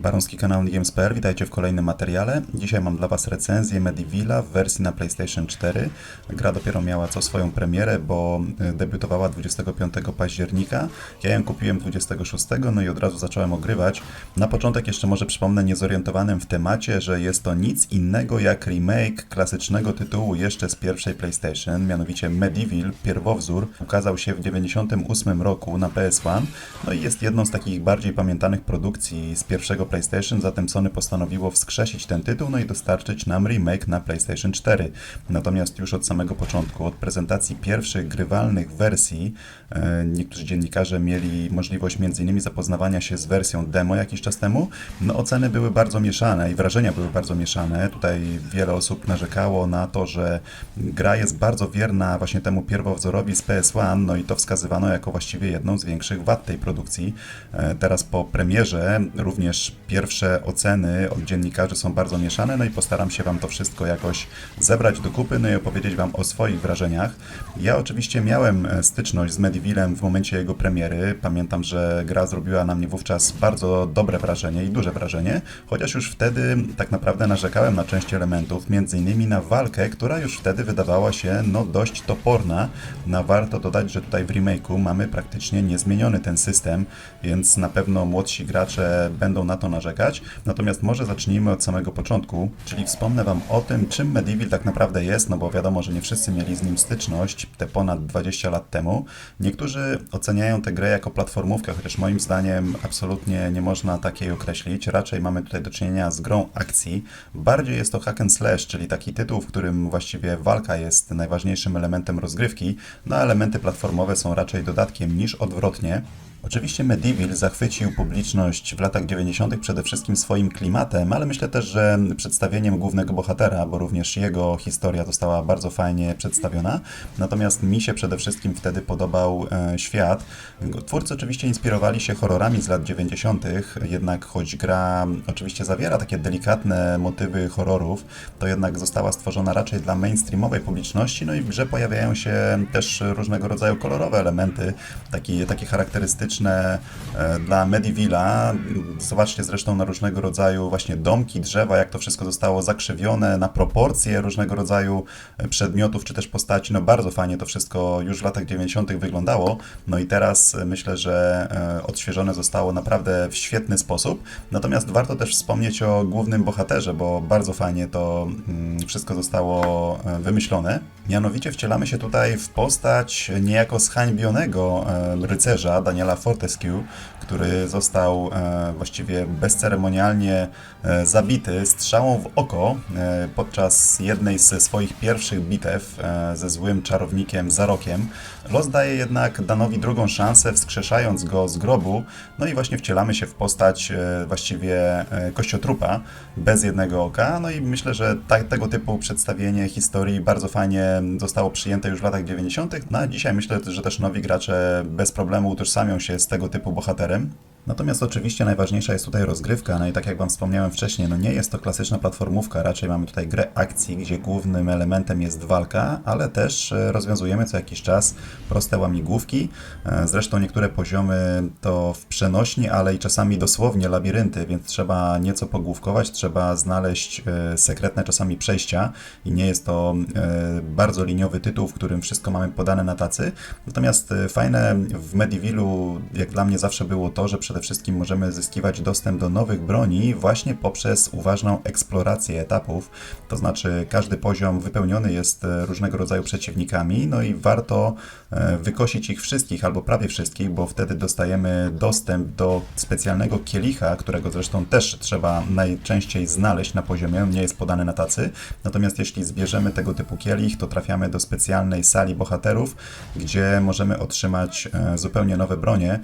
Baronski kanał Games.pl, witajcie w kolejnym materiale. Dzisiaj mam dla Was recenzję Medivilla w wersji na PlayStation 4. Gra dopiero miała co swoją premierę, bo y, debiutowała 25 października. Ja ją kupiłem 26, no i od razu zacząłem ogrywać. Na początek jeszcze może przypomnę niezorientowanym w temacie, że jest to nic innego jak remake klasycznego tytułu jeszcze z pierwszej PlayStation, mianowicie Medivil, pierwowzór, ukazał się w 98 roku na PS1, no i jest jedną z takich bardziej pamiętanych produkcji z pierwszego PlayStation, zatem Sony postanowiło wskrzesić ten tytuł, no i dostarczyć nam remake na PlayStation 4. Natomiast już od samego początku, od prezentacji pierwszych grywalnych wersji, e, niektórzy dziennikarze mieli możliwość m.in. zapoznawania się z wersją demo jakiś czas temu, no oceny były bardzo mieszane i wrażenia były bardzo mieszane. Tutaj wiele osób narzekało na to, że gra jest bardzo wierna właśnie temu pierwowzorowi z PS1, no i to wskazywano jako właściwie jedną z większych wad tej produkcji. E, Teraz po premierze również pierwsze oceny od dziennikarzy są bardzo mieszane, no i postaram się Wam to wszystko jakoś zebrać do kupy, no i opowiedzieć Wam o swoich wrażeniach. Ja oczywiście miałem e, styczność z Medivillem w momencie jego premiery. Pamiętam, że gra zrobiła na mnie wówczas bardzo dobre wrażenie i duże wrażenie, chociaż już wtedy tak naprawdę narzekałem na część elementów, między innymi na walkę, która już wtedy wydawała się no dość toporna. No warto dodać, że tutaj w remake'u mamy praktycznie niezmieniony ten system, więc na pewno młodsi gracze będą na to narzekać. Natomiast może zacznijmy od samego początku, czyli wspomnę Wam o tym, czym Medieval tak naprawdę jest, no bo wiadomo, że nie wszyscy mieli z nim styczność te ponad 20 lat temu. Niektórzy oceniają tę grę jako platformówkę, chociaż moim zdaniem absolutnie nie można takiej określić. Raczej mamy tutaj do czynienia z grą akcji. Bardziej jest to hack and slash, czyli taki tytuł, w którym właściwie walka jest najważniejszym elementem rozgrywki, no a elementy platformowe są raczej dodatkiem niż odwrotnie. Oczywiście Medieval zachwycił publiczność w latach 90. przede wszystkim swoim klimatem, ale myślę też, że przedstawieniem głównego bohatera, bo również jego historia została bardzo fajnie przedstawiona. Natomiast mi się przede wszystkim wtedy podobał e, świat. Twórcy oczywiście inspirowali się horrorami z lat 90., jednak choć gra oczywiście zawiera takie delikatne motywy horrorów, to jednak została stworzona raczej dla mainstreamowej publiczności, no i w grze pojawiają się też różnego rodzaju kolorowe elementy, takie, takie charakterystyczne e, dla Medivilla. Zobaczcie zresztą na różnego rodzaju właśnie domki, drzewa, jak to wszystko zostało zakrzywione na proporcje różnego rodzaju e, przedmiotów czy też postaci. No bardzo fajnie to wszystko już w latach 90. wyglądało. No i teraz e, myślę, że odświeżone zostało naprawdę w świetny sposób. Natomiast warto też wspomnieć o głównym bohaterze, bo bardzo fajnie to mm, wszystko zostało wymyślone. Mianowicie wcielamy się tutaj w postać niejako zhańbionego rycerza Daniela Fortescue, który został e, właściwie bezceremonialnie e, zabity strzałą w oko e, podczas jednej ze swoich pierwszych bitew ze złym czarownikiem Zarokiem. Los daje jednak Danowi drugą szansę, wskrzeszając go z grobu, no i właśnie wcielamy się w postać właściwie kościotrupa bez jednego oka, no i myślę, że ta, tego typu przedstawienie historii bardzo fajnie zostało przyjęte już w latach 90., no a dzisiaj myślę, że też nowi gracze bez problemu utożsamią się z tego typu bohaterem. them. Natomiast oczywiście najważniejsza jest tutaj rozgrywka, no i tak jak Wam wspomniałem wcześniej, no nie jest to klasyczna platformówka, raczej mamy tutaj grę akcji, gdzie głównym elementem jest walka, ale też e, rozwiązujemy co jakiś czas proste łamigłówki. E, Zresztą niektóre poziomy to w przenośni, ale i czasami dosłownie labirynty, więc trzeba nieco pogłówkować, trzeba znaleźć e, sekretne czasami przejścia i nie jest to bardzo liniowy tytuł, w którym wszystko mamy podane na tacy. Natomiast fajne w Medivillu, jak dla mnie zawsze było to, że przede wszystkim możemy zyskiwać dostęp do nowych broni właśnie poprzez uważną eksplorację etapów. To znaczy każdy poziom wypełniony jest e, różnego rodzaju przeciwnikami, no i warto e, wykosić ich wszystkich albo prawie wszystkich, bo wtedy dostajemy dostęp do specjalnego kielicha, którego zresztą też trzeba najczęściej znaleźć na poziomie, nie jest podany na tacy. Natomiast jeśli zbierzemy tego typu kielich, to trafiamy do specjalnej sali bohaterów, gdzie możemy otrzymać e, zupełnie nowe bronie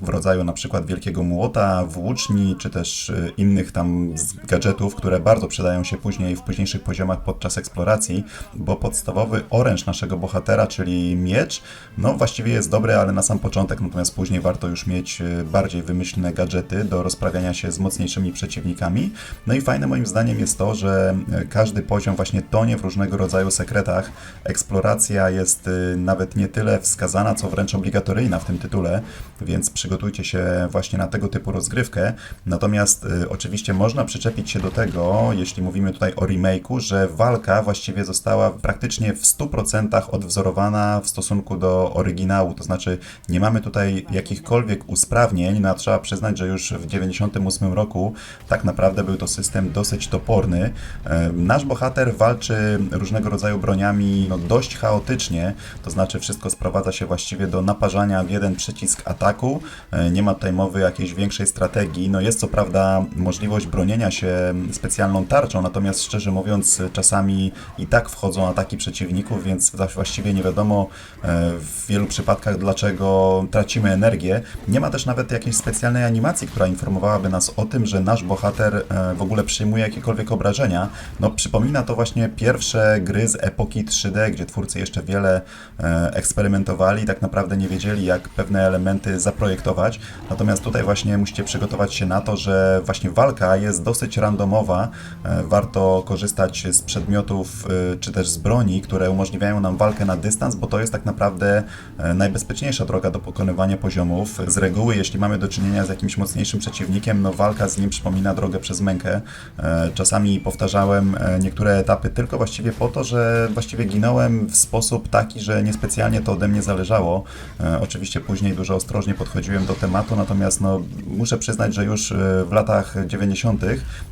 w rodzaju na przykład wielkiego młota, włóczni, czy też e, innych tam gadżetów, które bardzo przydają się później w późniejszych poziomach podczas eksploracji, bo podstawowy oręż naszego bohatera, czyli miecz, no właściwie jest dobry, ale na sam początek, natomiast później warto już mieć e, bardziej wymyślne gadżety do rozprawiania się z mocniejszymi przeciwnikami. No i fajne moim zdaniem jest to, że e, każdy poziom właśnie tonie w różnego rodzaju sekretach. Eksploracja jest nawet nie tyle wskazana, co wręcz obligatoryjna w tym tytule, więc przygotujcie się właśnie na tego typu rozgrywkę. Natomiast y, oczywiście można przyczepić się do tego, jeśli mówimy tutaj o remake'u, że walka właściwie została praktycznie w 100% odwzorowana w stosunku do oryginału. To znaczy nie mamy tutaj jakichkolwiek usprawnień, no a trzeba przyznać, że już w 98 roku tak naprawdę był to system dosyć toporny. E, Nasz bohater walczy różnego rodzaju broniami no, dość chaotycznie, to znaczy wszystko sprowadza się właściwie do naparzania w jeden przycisk ataku. E, Nie ma tutaj mowy jakiejś większej strategii. No jest co prawda możliwość bronienia się specjalną tarczą, natomiast szczerze mówiąc czasami i tak wchodzą ataki przeciwników, więc właściwie nie wiadomo e, w wielu przypadkach dlaczego tracimy energię. Nie ma też nawet jakiejś specjalnej animacji, która informowałaby nas o tym, że nasz bohater e, w ogóle przyjmuje jakiekolwiek obrażenia. No przypomina to właśnie pierwsze gry z epoki 3D, gdzie twórcy jeszcze wiele e, eksperymentowali, tak naprawdę nie wiedzieli jak pewne elementy zaprojektować. Natomiast tutaj właśnie musicie przygotować się na to, że właśnie walka jest dosyć randomowa. E, Warto korzystać z przedmiotów e, czy też z broni, które umożliwiają nam walkę na dystans, bo to jest tak naprawdę e, najbezpieczniejsza droga do pokonywania poziomów. Z reguły, jeśli mamy do czynienia z jakimś mocniejszym przeciwnikiem, no walka z nim przypomina drogę przez mękę. Czasami powtarzałem niektóre etapy tylko właściwie po to, że właściwie ginąłem w sposób taki, że niespecjalnie to ode mnie zależało. Oczywiście później dużo ostrożnie podchodziłem do tematu, natomiast no, muszę przyznać, że już e, w latach 90.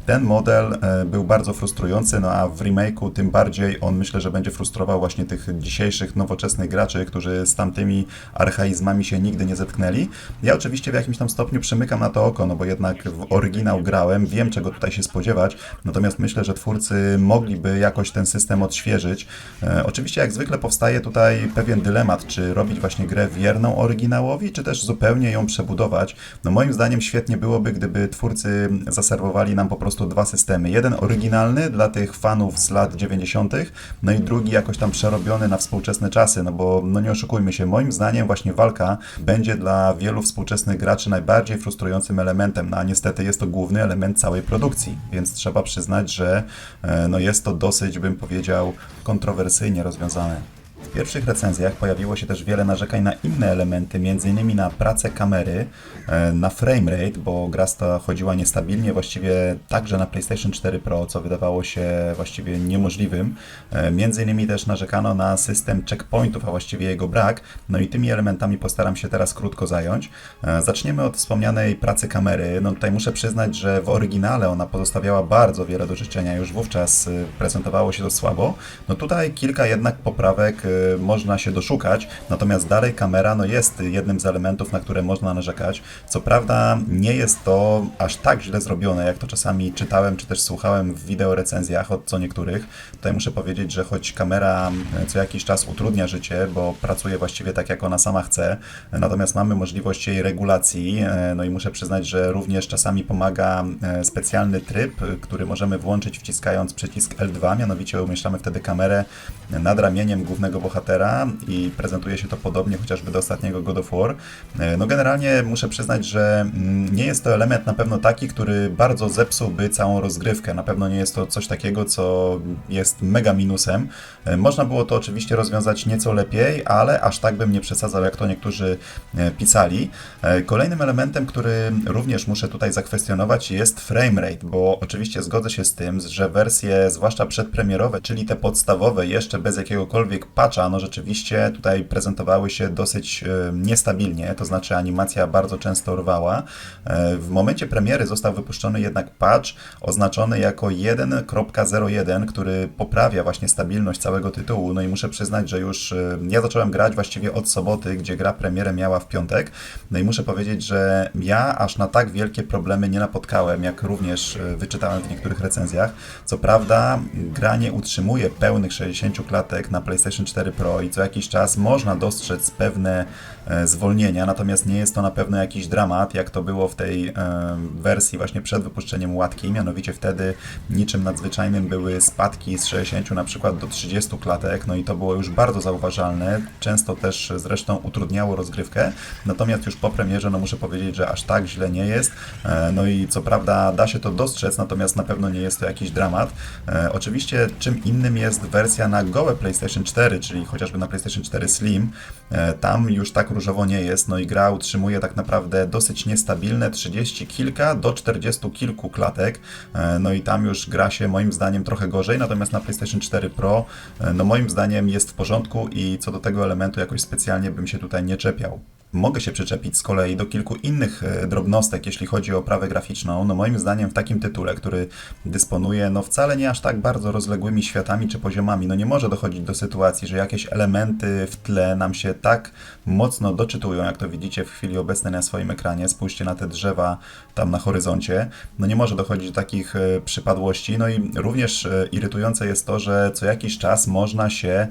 ten model e, był bardzo frustrujący, no a w remake'u tym bardziej on myślę, że będzie frustrował właśnie tych dzisiejszych nowoczesnych graczy, którzy z tamtymi archaizmami się nigdy nie zetknęli. Ja oczywiście w jakimś tam stopniu przymykam na to oko, no bo jednak w oryginał grałem, wiem czego tutaj się spodziewać, natomiast myślę, że twórcy mogliby jakoś ten system odświeżyć. E, oczywiście jak zwykle powstaje tutaj pewien dylemat, czy robić właśnie grę wierną oryginałowi, czy też zupełnie ją przebudować. No moim zdaniem świetnie byłoby, gdyby twórcy zaserwowali nam po prostu dwa systemy. Jeden oryginalny dla tych fanów z lat 90., no i drugi jakoś tam przerobiony na współczesne czasy, no bo no nie oszukujmy się, moim zdaniem właśnie walka będzie dla wielu współczesnych graczy najbardziej frustrującym elementem, no a niestety jest to główny element całej produkcji, więc trzeba przyznać, że e, no jest to dosyć, bym powiedział, kontrowersyjnie rozwiązane. W pierwszych recenzjach pojawiło się też wiele narzekań na inne elementy, m.in. na pracę kamery, e, na framerate, bo gra chodziła niestabilnie, właściwie także na PlayStation 4 Pro, co wydawało się właściwie niemożliwym. E, Między innymi też narzekano na system checkpointów, a właściwie jego brak. No i tymi elementami postaram się teraz krótko zająć. E, Zaczniemy od wspomnianej pracy kamery. No tutaj muszę przyznać, że w oryginale ona pozostawiała bardzo wiele do życzenia, już wówczas prezentowało się to słabo. No tutaj kilka jednak poprawek można się doszukać, natomiast dalej kamera no jest jednym z elementów, na które można narzekać. Co prawda nie jest to aż tak źle zrobione, jak to czasami czytałem, czy też słuchałem w wideo recenzjach od co niektórych. Tutaj muszę powiedzieć, że choć kamera co jakiś czas utrudnia życie, bo pracuje właściwie tak, jak ona sama chce, natomiast mamy możliwość jej regulacji, e, no i muszę przyznać, że również czasami pomaga e, specjalny tryb, który możemy włączyć wciskając przycisk L2, mianowicie umieszczamy wtedy kamerę nad ramieniem głównego bohatera i prezentuje się to podobnie chociażby do ostatniego God of War. E, No generalnie muszę przyznać, że mm, nie jest to element na pewno taki, który bardzo zepsułby całą rozgrywkę. Na pewno nie jest to coś takiego, co jest mega minusem. E, Można było to oczywiście rozwiązać nieco lepiej, ale aż tak bym nie przesadzał, jak to niektórzy e, pisali. Kolejnym elementem, który również muszę tutaj zakwestionować jest framerate, bo oczywiście zgodzę się z tym, że wersje, zwłaszcza przedpremierowe, czyli te podstawowe, jeszcze bez jakiegokolwiek patcha, no rzeczywiście tutaj prezentowały się dosyć e, niestabilnie, to znaczy animacja bardzo często rwała. E, W momencie premiery został wypuszczony jednak patch oznaczony jako 1.01, który poprawia właśnie stabilność całego tytułu. No i muszę przyznać, że już e, ja zacząłem grać właściwie od soboty, gdzie gra premierę miała w piątek. No i muszę powiedzieć, że ja aż na tak wielkie problemy nie napotkałem, jak również wyczytałem w niektórych recenzjach. Co prawda, gra nie utrzymuje pełnych 60 klatek na PlayStation 4 Pro i co jakiś czas można dostrzec pewne zwolnienia, natomiast nie jest to na pewno jakiś dramat, jak to było w tej e, wersji właśnie przed wypuszczeniem łatki, mianowicie wtedy niczym nadzwyczajnym były spadki z 60 na przykład do 30 klatek, no i to było już bardzo zauważalne, często też zresztą utrudniało rozgrywkę, natomiast już po premierze no muszę powiedzieć, że aż tak źle nie jest, e, no i co prawda da się to dostrzec, natomiast na pewno nie jest to jakiś dramat. E, Oczywiście czym innym jest wersja na gołe PlayStation 4, czyli chociażby na PlayStation 4 Slim, e, tam już tak różowo nie jest, no i gra utrzymuje tak naprawdę dosyć niestabilne 30 kilka do 40 kilku klatek, e, no i tam już gra się moim zdaniem trochę gorzej, natomiast na PlayStation 4 Pro, e, no moim zdaniem jest w porządku i co do tego elementu jakoś specjalnie bym się tutaj nie czepiał. Mogę się przyczepić z kolei do kilku innych e, drobnostek, jeśli chodzi o oprawę graficzną. No moim zdaniem w takim tytule, który dysponuje no wcale nie aż tak bardzo rozległymi światami czy poziomami, no nie może dochodzić do sytuacji, że jakieś elementy w tle nam się tak mocno doczytują, jak to widzicie w chwili obecnej na swoim ekranie. Spójrzcie na te drzewa tam na horyzoncie. No nie może dochodzić do takich e, przypadłości. No i również e, irytujące jest to, że co jakiś czas można się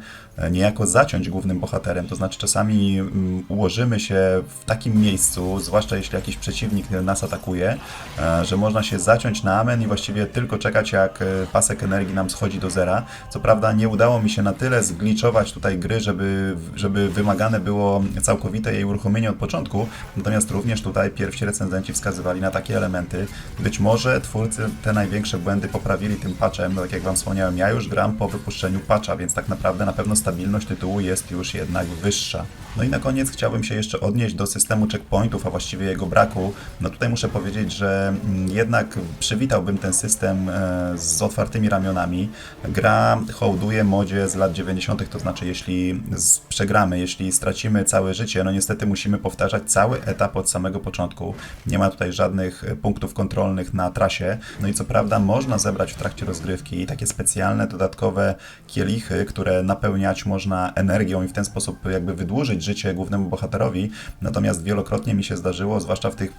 niejako zaciąć głównym bohaterem. To znaczy czasami mm, ułożymy się w takim miejscu, zwłaszcza jeśli jakiś przeciwnik nas atakuje, e, że można się zaciąć na amen i właściwie tylko czekać jak e, pasek energii nam schodzi do zera. Co prawda nie udało mi się na tyle zgliczować tutaj gry, żeby, żeby wymagane było całkowite jej uruchomienie od początku, natomiast również tutaj pierwsi recenzenci wskazywali na takie elementy. Być może twórcy te największe błędy poprawili tym patchem, tak jak Wam wspomniałem, ja już gram po wypuszczeniu patcha, więc tak naprawdę na pewno stabilność tytułu jest już jednak wyższa. No i na koniec chciałbym się jeszcze odnieść do systemu checkpointów, a właściwie jego braku. No tutaj muszę powiedzieć, że mm, jednak przywitałbym ten system e, z otwartymi ramionami. Gra hołduje modzie z lat 90., to znaczy jeśli przegramy, jeśli stracimy całe życie, no niestety musimy powtarzać cały etap od samego początku. Nie ma tutaj żadnych e, punktów kontrolnych na trasie. No i co prawda można zebrać w trakcie rozgrywki takie specjalne, dodatkowe kielichy, które można energią i w ten sposób jakby wydłużyć życie głównemu bohaterowi. Natomiast wielokrotnie mi się zdarzyło, zwłaszcza w tych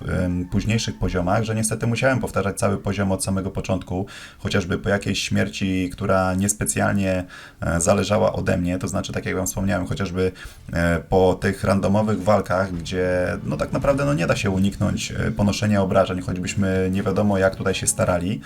późniejszych poziomach, że niestety musiałem powtarzać cały poziom od samego początku, chociażby po jakiejś śmierci, która niespecjalnie e, zależała ode mnie, to znaczy, tak jak Wam wspomniałem, chociażby e, po tych randomowych walkach, gdzie no tak naprawdę no nie da się uniknąć e, ponoszenia obrażeń, choćbyśmy nie wiadomo jak tutaj się starali,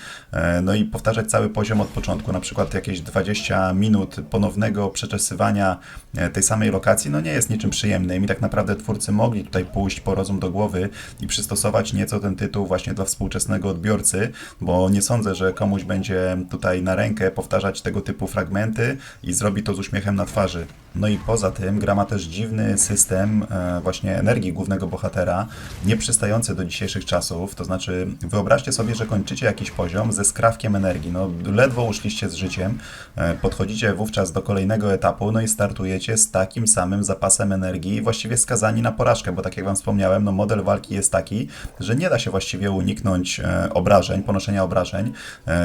no i powtarzać cały poziom od początku, na przykład jakieś 20 minut ponownego przeczesywania e, tej samej lokacji, no nie jest niczym przyjemnym i tak naprawdę twórcy mogli tutaj pójść po rozum do głowy i przystosować nieco ten tytuł właśnie dla współczesnego odbiorcy, bo nie sądzę, że komuś będzie tutaj na rękę powtarzać tego typu fragmenty i zrobi to z uśmiechem na twarzy. No i poza tym gra ma też dziwny system e, właśnie energii głównego bohatera, nie przystający do dzisiejszych czasów, to znaczy wyobraźcie sobie, że kończycie jakiś poziom ze skrawkiem energii, no ledwo uszliście z życiem, e, podchodzicie wówczas do kolejnego etapu, no i startujecie z takim samym zapasem energii, właściwie skazani na porażkę, bo tak jak Wam wspomniałem, no model walki jest taki, że nie da się właściwie uniknąć e, obrażeń, ponoszenia obrażeń,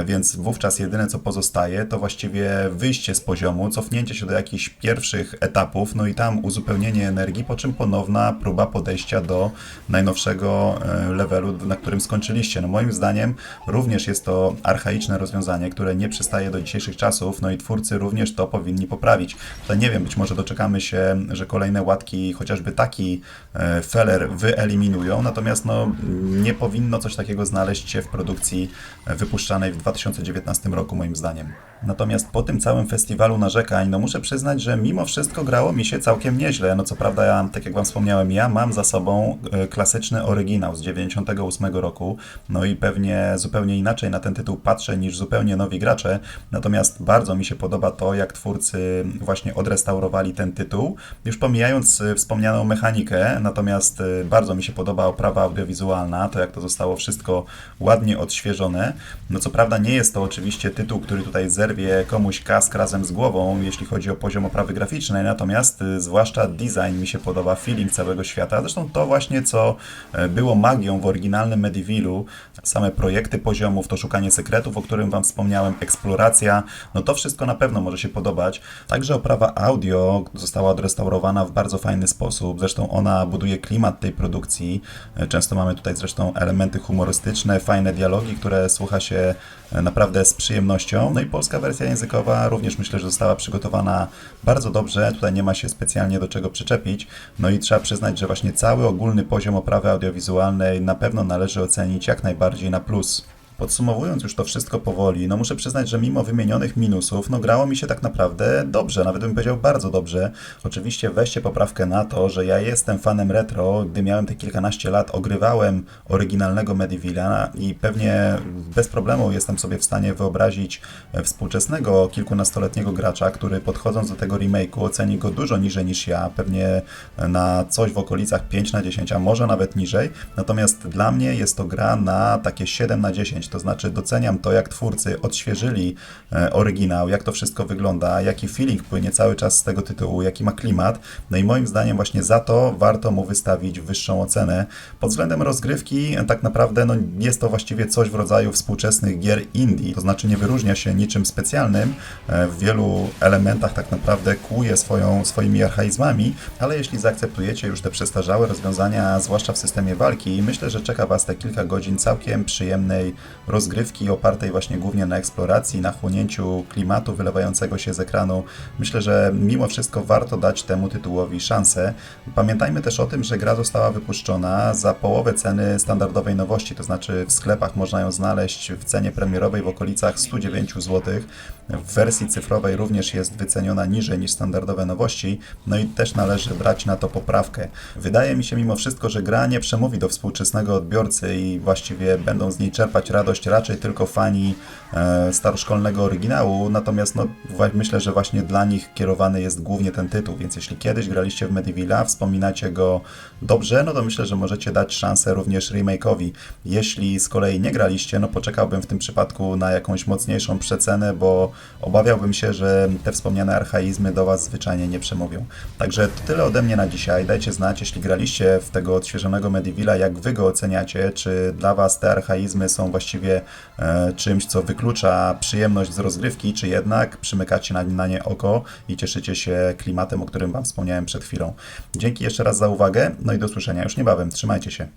więc wówczas jedyne co pozostaje to właściwie wyjście z poziomu, cofnięcie się do jakichś pierwszych etapów, no i tam uzupełnienie energii, po czym ponowna próba podejścia do najnowszego e, levelu, na którym skończyliście. No moim zdaniem również jest to archaiczne rozwiązanie, które nie przystaje do dzisiejszych czasów, no i twórcy również to powinni poprawić. To nie wiem, być może doczekamy się, że kolejne łatki chociażby taki e, feller wyeliminują, natomiast no nie powinno coś takiego znaleźć się w produkcji e, wypuszczanej w 2019 roku moim zdaniem. Natomiast po tym całym festiwalu narzekań, no muszę przyznać, że mimo wszystko grało mi się całkiem nieźle. No co prawda, ja, tak jak Wam wspomniałem, ja mam za sobą e, klasyczny oryginał z 98 roku, no i pewnie zupełnie inaczej na ten tytuł patrzę niż zupełnie nowi gracze, natomiast bardzo mi się podoba to, jak twórcy właśnie odrestaurowali ten tytuł, już pomijając e, wspomnianą mechanikę, natomiast e, bardzo mi się podoba oprawa audiowizualna, to jak to zostało wszystko ładnie odświeżone. No co prawda nie jest to oczywiście tytuł, który tutaj zerwie komuś kask razem z głową, jeśli chodzi o poziom oprawy graficznej, natomiast y, zwłaszcza design mi się podoba, feeling całego świata. Zresztą to właśnie, co e, było magią w oryginalnym Medivilu, same projekty poziomów, to szukanie sekretów, o którym Wam wspomniałem, eksploracja, no to wszystko na pewno może się podobać. Także oprawa audio została odrestaurowana w bardzo fajny sposób. Zresztą ona buduje klimat tej produkcji. E, Często mamy tutaj zresztą elementy humorystyczne, fajne dialogi, które słucha się naprawdę z przyjemnością. No i polska wersja językowa również myślę, że została przygotowana bardzo dobrze. Tutaj nie ma się specjalnie do czego przyczepić. No i trzeba przyznać, że właśnie cały ogólny poziom oprawy audiowizualnej na pewno należy ocenić jak najbardziej na plus. Podsumowując już to wszystko powoli, no muszę przyznać, że mimo wymienionych minusów, no grało mi się tak naprawdę dobrze, nawet bym powiedział bardzo dobrze. Oczywiście weźcie poprawkę na to, że ja jestem fanem retro, gdy miałem te kilkanaście lat, ogrywałem oryginalnego Medivilla i pewnie bez problemu jestem sobie w stanie wyobrazić e, współczesnego kilkunastoletniego gracza, który podchodząc do tego remake'u oceni go dużo niżej niż ja, pewnie na coś w okolicach 5 na 10, a może nawet niżej. Natomiast dla mnie jest to gra na takie 7 na 10, to znaczy doceniam to, jak twórcy odświeżyli e, oryginał, jak to wszystko wygląda, jaki feeling płynie cały czas z tego tytułu, jaki ma klimat. No i moim zdaniem właśnie za to warto mu wystawić wyższą ocenę. Pod względem rozgrywki e, tak naprawdę no, jest to właściwie coś w rodzaju współczesnych gier indie, to znaczy nie wyróżnia się niczym specjalnym, e, w wielu elementach tak naprawdę kłuje swoją, swoimi archaizmami, ale jeśli zaakceptujecie już te przestarzałe rozwiązania, zwłaszcza w systemie walki, myślę, że czeka Was te kilka godzin całkiem przyjemnej rozgrywki opartej właśnie głównie na eksploracji, na chłonięciu klimatu wylewającego się z ekranu. Myślę, że mimo wszystko warto dać temu tytułowi szansę. Pamiętajmy też o tym, że gra została wypuszczona za połowę ceny standardowej nowości, to znaczy w sklepach można ją znaleźć w cenie premierowej w okolicach 109 zł. W wersji cyfrowej również jest wyceniona niżej niż standardowe nowości, no i też należy brać na to poprawkę. Wydaje mi się mimo wszystko, że gra nie przemówi do współczesnego odbiorcy i właściwie będą z niej czerpać radość raczej tylko fani e, staroszkolnego oryginału, natomiast no, myślę, że właśnie dla nich kierowany jest głównie ten tytuł, więc jeśli kiedyś graliście w Medivilla, wspominacie go dobrze, no to myślę, że możecie dać szansę również remake'owi. Jeśli z kolei nie graliście, no poczekałbym w tym przypadku na jakąś mocniejszą przecenę, bo obawiałbym się, że te wspomniane archaizmy do Was zwyczajnie nie przemówią. Także to tyle ode mnie na dzisiaj. Dajcie znać, jeśli graliście w tego odświeżonego Medivilla, jak Wy go oceniacie, czy dla Was te archaizmy są właściwie e, czymś, co wyklucza przyjemność z rozgrywki, czy jednak przymykacie na, na nie oko i cieszycie się klimatem, o którym Wam wspomniałem przed chwilą. Dzięki jeszcze raz za uwagę, no i do słyszenia już niebawem. Trzymajcie się.